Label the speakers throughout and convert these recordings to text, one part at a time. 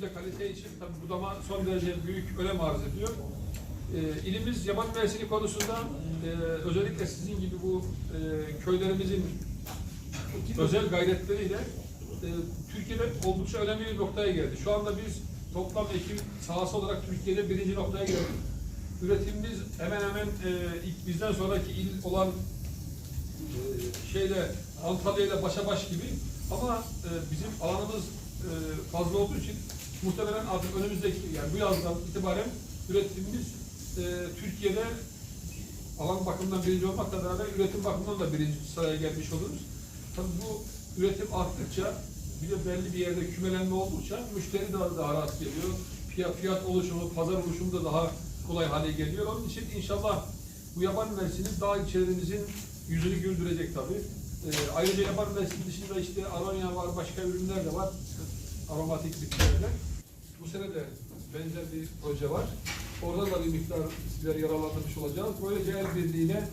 Speaker 1: üründe kalite için tabii budama son derece büyük önem arz ediyor. Ee, ilimiz yaban mersini konusunda e, özellikle sizin gibi bu e, köylerimizin özel gayretleriyle e, Türkiye'de oldukça önemli bir noktaya geldi. Şu anda biz toplam ekim sahası olarak Türkiye'de birinci noktaya geldik. Üretimimiz hemen hemen e, ilk bizden sonraki il olan e, şeyle Antalya ile başa baş gibi ama e, bizim alanımız e, fazla olduğu için muhtemelen artık önümüzdeki yani bu yazdan itibaren üretimimiz e, Türkiye'de alan bakımından birinci olmakla beraber üretim bakımından da birinci sıraya gelmiş oluruz. Tabii bu üretim arttıkça bir de belli bir yerde kümelenme oldukça müşteri daha, daha rahat geliyor. Fiyat, fiyat oluşumu, pazar oluşumu da daha kolay hale geliyor. Onun için inşallah bu yaban mersini dağ ilçelerimizin yüzünü güldürecek tabii. Ee, ayrıca yaban mersini dışında işte aronya var, başka ürünler de var. Aromatik bitkilerle. Bu sene de benzer bir proje var. Orada da bir miktar sizleri yararlandırmış olacağız. Böylece el birliğiyle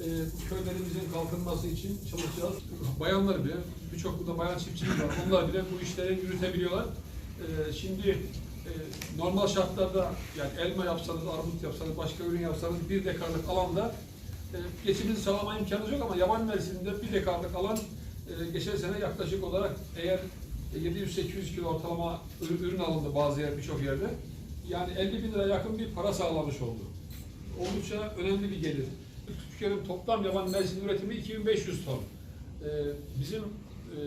Speaker 1: e, köylerimizin kalkınması için çalışacağız. Bayanlar bile, birçok burada bayan çiftçimiz var. Onlar bile bu işleri yürütebiliyorlar. E, şimdi e, normal şartlarda yani elma yapsanız, armut yapsanız, başka ürün yapsanız bir dekarlık alanda e, geçiminizi sağlama imkanınız yok ama yaban mevsiminde bir dekarlık alan e, geçen sene yaklaşık olarak eğer 700-800 kilo ortalama ürün, ürün alındı bazı yer birçok yerde. Yani 50 bin lira yakın bir para sağlamış oldu. Oldukça önemli bir gelir. Türkiye'nin toplam yaban mersin üretimi 2500 ton. Ee, bizim e,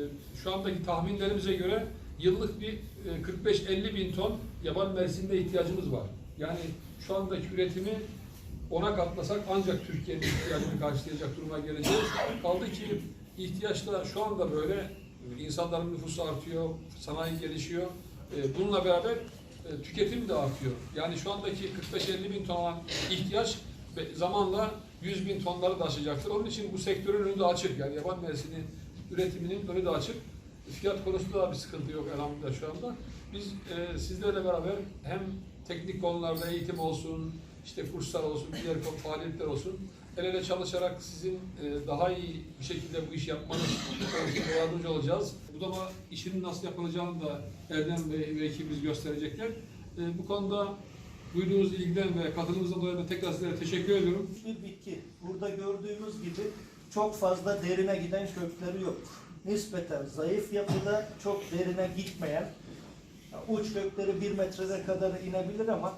Speaker 1: şu andaki tahminlerimize göre yıllık bir e, 45-50 bin ton yaban mersinde ihtiyacımız var. Yani şu andaki üretimi ona katlasak ancak Türkiye'nin ihtiyacını karşılayacak duruma geleceğiz. Kaldı ki ihtiyaçlar şu anda böyle insanların nüfusu artıyor, sanayi gelişiyor. Ee, Bununla beraber e, tüketim de artıyor. Yani şu andaki 45-50 bin ton olan ihtiyaç zamanla 100 bin tonları da aşacaktır. Onun için bu sektörün önü de açık. Yani yaban mersini üretiminin önü de açık. Fiyat konusunda da bir sıkıntı yok elhamdülillah şu anda. Biz e, sizlerle beraber hem teknik konularda eğitim olsun, işte kurslar olsun, diğer faaliyetler olsun, el ele çalışarak sizin e, daha iyi bir şekilde bu işi yapmanız yardımcı olacağız. Budama işinin nasıl yapılacağını da Erdem Bey ve ekibimiz gösterecekler. E, bu konuda duyduğunuz ilgiden ve katılımınızdan dolayı da tekrar sizlere teşekkür ediyorum.
Speaker 2: bir bitki. Burada gördüğümüz gibi çok fazla derine giden kökleri yok. Nispeten zayıf yapıda, çok derine gitmeyen, uç kökleri bir metrede kadar inebilir ama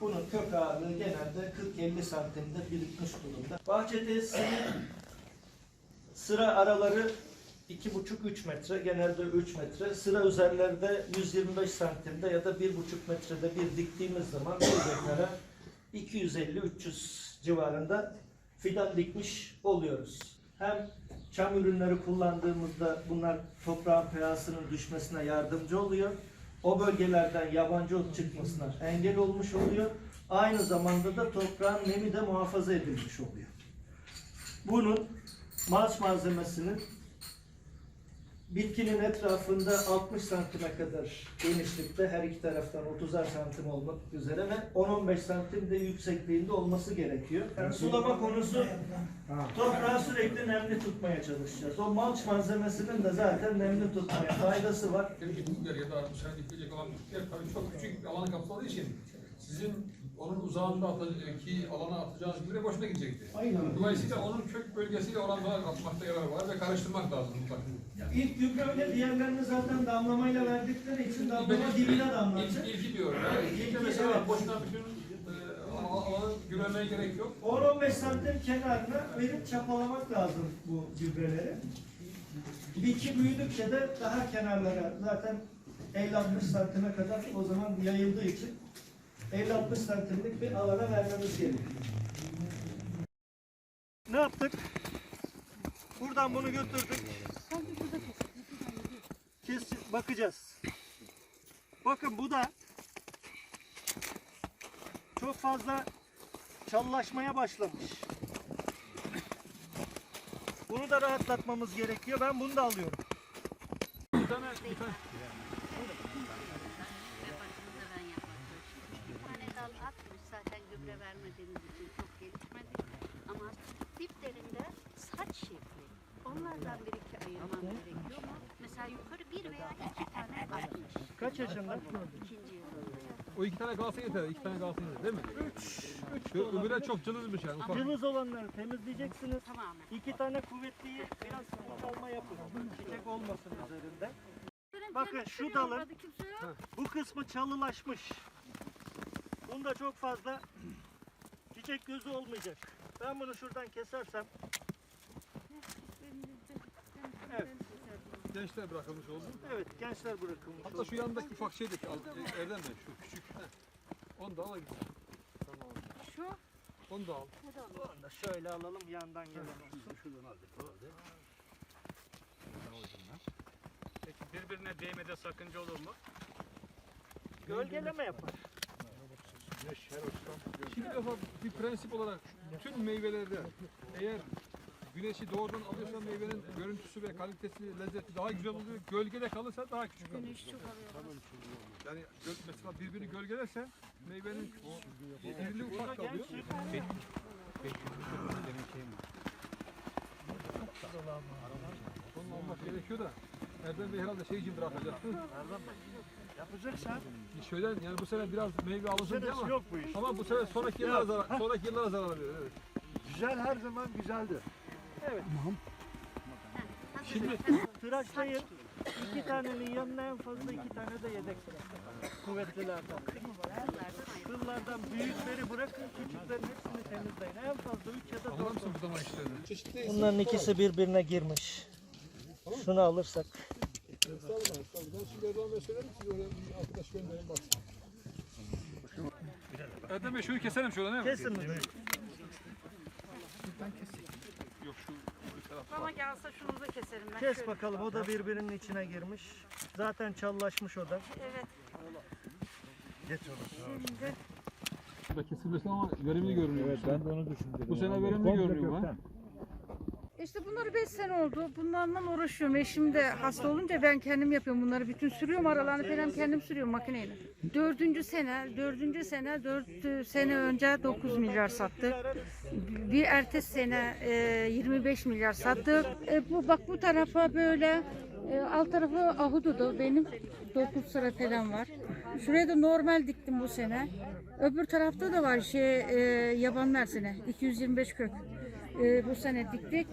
Speaker 2: bunun kök ağırlığı genelde 40-50 santimde birikmiş durumda. Bahçe tesisinin sıra araları 2,5-3 metre, genelde 3 metre. Sıra üzerlerde 125 santimde ya da 1,5 metrede bir diktiğimiz zaman dekara 250-300 civarında fidan dikmiş oluyoruz. Hem çam ürünleri kullandığımızda bunlar toprağın pH'sının düşmesine yardımcı oluyor. O bölgelerden yabancı ot çıkmasına engel olmuş oluyor. Aynı zamanda da toprağın nemi de muhafaza edilmiş oluyor. Bunun malç malzemesinin bitkinin etrafında 60 santime kadar genişlikte her iki taraftan 30'ar santim olmak üzere ve 10-15 santim de yüksekliğinde olması gerekiyor. Yani sulama konusu toprağı sürekli nemli tutmaya çalışacağız. O malç malzemesinin de zaten nemli tutmaya faydası var.
Speaker 1: bitkiler ya da bu sene dikilecek olan bitkiler tabii çok küçük bir alanı kapladığı için sizin onun uzağında atacaki alana atacağınız gübre boşuna gidecekti.
Speaker 3: Aynen.
Speaker 1: Dolayısıyla onun kök bölgesiyle oranla atmakta yarar var ve karıştırmak lazım mutlaka.
Speaker 2: İlk gübreyle diğerlerini zaten damlamayla verdikleri için damlama dibine damlatacak.
Speaker 1: İlk, ilki diyorum. Yani
Speaker 2: İlki,
Speaker 1: ilki mesela
Speaker 2: evet.
Speaker 1: boşuna bütün e, al- alanı gübremeye gerek yok.
Speaker 2: 10-15 santim kenarına verip çapalamak lazım bu gübreleri. Bitki büyüdükçe de daha kenarlara zaten 50-60 santime kadar o zaman yayıldığı için 50-60 santimlik bir alana vermemiz gerekiyor. Ne yaptık? Buradan bunu götürdük. Kes, bakacağız. Bakın bu da çok fazla çalılaşmaya başlamış. Bunu da rahatlatmamız gerekiyor. Ben bunu da alıyorum.
Speaker 1: Bir tane, bir tane.
Speaker 4: ve başını da ben yapmak Bir tane dal atmış zaten gübre vermediğimiz için çok gelişmedi. Ama diplerinde saç şekli. Onlardan bir iki ayırmam gerekiyor ama mesela yukarı bir veya iki tane atmış.
Speaker 2: Kaç yaşında?
Speaker 4: İkinci yıl.
Speaker 1: O iki tane kalsın yeter. iki tane kalsın yeter değil mi? Üç. Üç. Öbürler çok cılızmış yani. Ufak.
Speaker 2: Cılız olanları temizleyeceksiniz.
Speaker 4: Tamamen.
Speaker 2: İki tane kuvvetliyi biraz kalma yapın. Çiçek olmasın üzerinde. Bakın şu dalın bu kısmı çalılaşmış. Bunda çok fazla çiçek gözü olmayacak. Ben bunu şuradan kesersem Evet.
Speaker 1: Gençler bırakılmış oldu.
Speaker 2: evet gençler bırakılmış.
Speaker 1: Hatta
Speaker 2: oldu.
Speaker 1: şu yandaki ufak şey de al. e, Erdem Bey şu küçük. Heh. Onu da al. git. Tamam.
Speaker 4: Şu.
Speaker 1: Onu da al.
Speaker 2: Onu da şöyle alalım yandan gelen olsun.
Speaker 3: Peki birbirine değmede sakınca olur mu?
Speaker 2: Gölgeleme yapar.
Speaker 1: Şimdi defa bir prensip olarak bütün meyvelerde eğer güneşi doğrudan alıyorsa meyvenin görüntüsü ve kalitesi, lezzeti daha güzel oluyor. Gölgede kalırsa daha küçük kalıyor.
Speaker 4: Güneş çok alıyor.
Speaker 1: Yani göl, mesela birbirini gölgelerse meyvenin irili ufak kalıyor. Onu almak gerekiyor da Erdem Bey herhalde şey için bırakacaktı.
Speaker 2: Yapacaksan
Speaker 1: Şöyle yani bu sene biraz meyve alınsın diye ama
Speaker 5: yok bu iş.
Speaker 1: ama bu sene sonraki yıllara zarar, sonraki yıllara zarar veriyor. Evet.
Speaker 5: Güzel her zaman güzeldir.
Speaker 1: Şimdi
Speaker 2: tıraşlayın. İki tanenin yanına en fazla iki tane de yedek bırakın. Kuvvetlilerden. Kıllardan büyükleri bırakın, küçüklerin hepsini temizleyin. En fazla üç ya da dört.
Speaker 1: mısın bu zaman işlerini? Çeşitli
Speaker 2: Bunların ikisi birbirine girmiş. Şunu alırsak.
Speaker 1: Estağfurullah, estağfurullah. Ben şimdi Erdoğan Bey söylerim, siz oraya bir arkadaş gönderin baksın. Erdem Bey şunu keselim şöyle değil mi?
Speaker 2: Kesin mi?
Speaker 1: Yok şu bu taraf.
Speaker 4: Bana gelse şunu da keserim ben.
Speaker 2: Kes
Speaker 4: şöyle.
Speaker 2: bakalım o da birbirinin içine girmiş. Zaten çallaşmış o da.
Speaker 4: Evet.
Speaker 1: Da kesilmesin ama verimli görünüyor.
Speaker 5: Evet ben de onu düşündüm.
Speaker 1: Bu sene verimli görünüyor ha.
Speaker 6: İşte bunları 5 sene oldu. Bunlarla uğraşıyorum. Eşim de hasta olunca ben kendim yapıyorum bunları. Bütün sürüyorum aralarını falan kendim sürüyorum makineyle. Dördüncü sene, dördüncü sene, dört sene önce 9 milyar sattık. Bir ertesi sene e, 25 milyar sattık. E, bu bak bu tarafa böyle e, alt tarafı ahududu benim. 9 sıra falan var. Şuraya da normal diktim bu sene. Öbür tarafta da var şey e, yaban mersini 225 kök. E, bu sene diktik.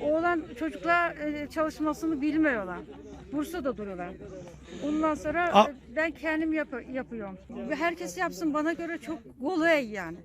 Speaker 6: Oğlan çocuklar e, çalışmasını bilmiyorlar. Bursa'da duruyorlar. Ondan sonra
Speaker 2: A-
Speaker 6: e, ben kendim yap- yapıyorum. Ve herkes yapsın bana göre çok kolay yani.